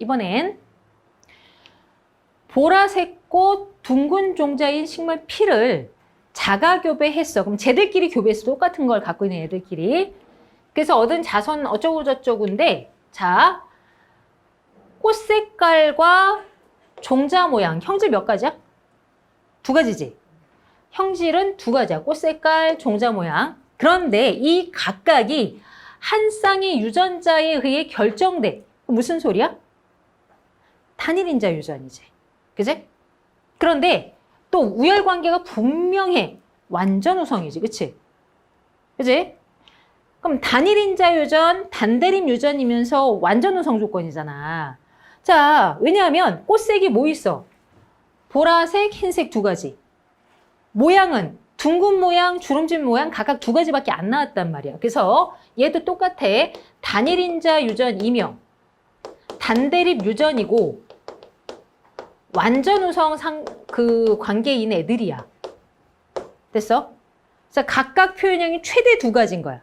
이번엔 보라색 꽃 둥근 종자인 식물 P를 자가 교배했어. 그럼 쟤들끼리 교배해서 똑같은 걸 갖고 있는 애들끼리. 그래서 얻은 자선 어쩌고 저쩌고인데 자, 꽃 색깔과 종자 모양, 형질 몇 가지야? 두 가지지. 형질은 두 가지야. 꽃 색깔, 종자 모양. 그런데 이 각각이 한 쌍의 유전자에 의해 결정돼. 무슨 소리야? 단일인자 유전이지. 그지? 그런데 또 우열 관계가 분명해. 완전 우성이지. 그치? 그지? 그럼 단일인자 유전, 단대림 유전이면서 완전 우성 조건이잖아. 자, 왜냐하면 꽃색이 뭐 있어? 보라색, 흰색 두 가지. 모양은 둥근 모양, 주름진 모양 각각 두 가지밖에 안 나왔단 말이야. 그래서 얘도 똑같아. 단일인자 유전이며 단대립 유전이고 완전 우성 상, 그 관계인 애들이야. 됐어? 그래서 각각 표현형이 최대 두 가지인 거야.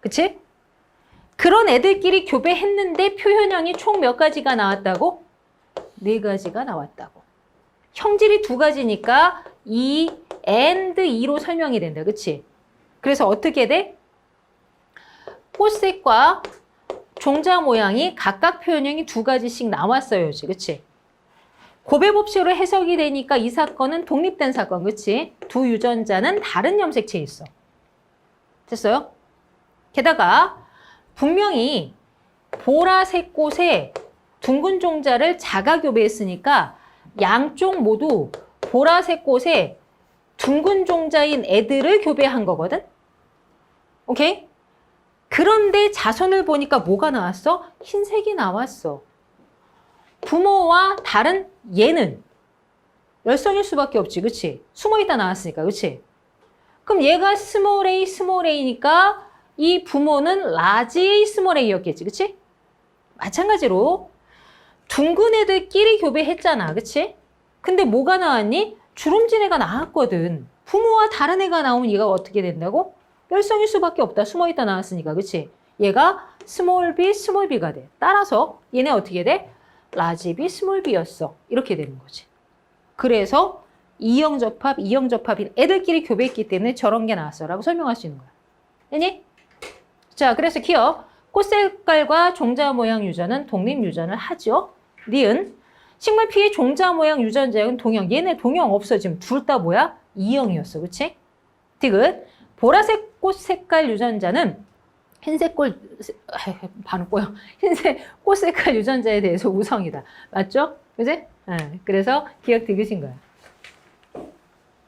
그치? 그런 애들끼리 교배했는데 표현형이 총 몇 가지가 나왔다고? 네 가지가 나왔다고. 형질이 두 가지니까 2 and 2로 설명이 된다. 그치? 그래서 어떻게 돼? 꽃색과 종자 모양이 각각 표현형이 두 가지씩 나왔어요. 그치? 고배 법칙으로 해석이 되니까 이 사건은 독립된 사건. 그치? 두 유전자는 다른 염색체에 있어. 됐어요? 게다가 분명히 보라색 꽃에 둥근 종자를 자가 교배했으니까 양쪽 모두 보라색 꽃에 둥근 종자인 애들을 교배한 거거든? 오케이? 그런데 자손을 보니까 뭐가 나왔어? 흰색이 나왔어. 부모와 다른 얘는 열성일 수밖에 없지, 그치? 숨어있다 나왔으니까, 그치? 그럼 얘가 스몰 a, 스몰 a니까 이 부모는 라지 스몰 a였겠지, 그치? 마찬가지로 둥근 애들끼리 교배했잖아, 그치? 근데 뭐가 나왔니? 주름진 애가 나왔거든. 부모와 다른 애가 나오면 얘가 어떻게 된다고? 열성일 수밖에 없다. 숨어있다 나왔으니까, 그치? 얘가 스몰 b, 스몰 b가 돼. 따라서 얘네 어떻게 돼? 라지 b, 스몰 b였어. 이렇게 되는 거지. 그래서 이형 접합, 이형 접합인 애들끼리 교배했기 때문에 저런 게 나왔어. 라고 설명할 수 있는 거야. 됐니? 자, 그래서 기억. 꽃 색깔과 종자 모양 유전은 독립 유전을 하죠. 니은. 식물 피의 종자 모양 유전자는 동형. 얘네 동형 없어. 지금 둘 다 뭐야? 이형이었어. 그치? 디귿. 보라색 꽃 색깔 유전자는 흰색 꽃, 반응 꼬여. 흰색 꽃 색깔 유전자에 대해서 우성이다. 맞죠? 그지? 네, 그래서 기억 디귿인 거야.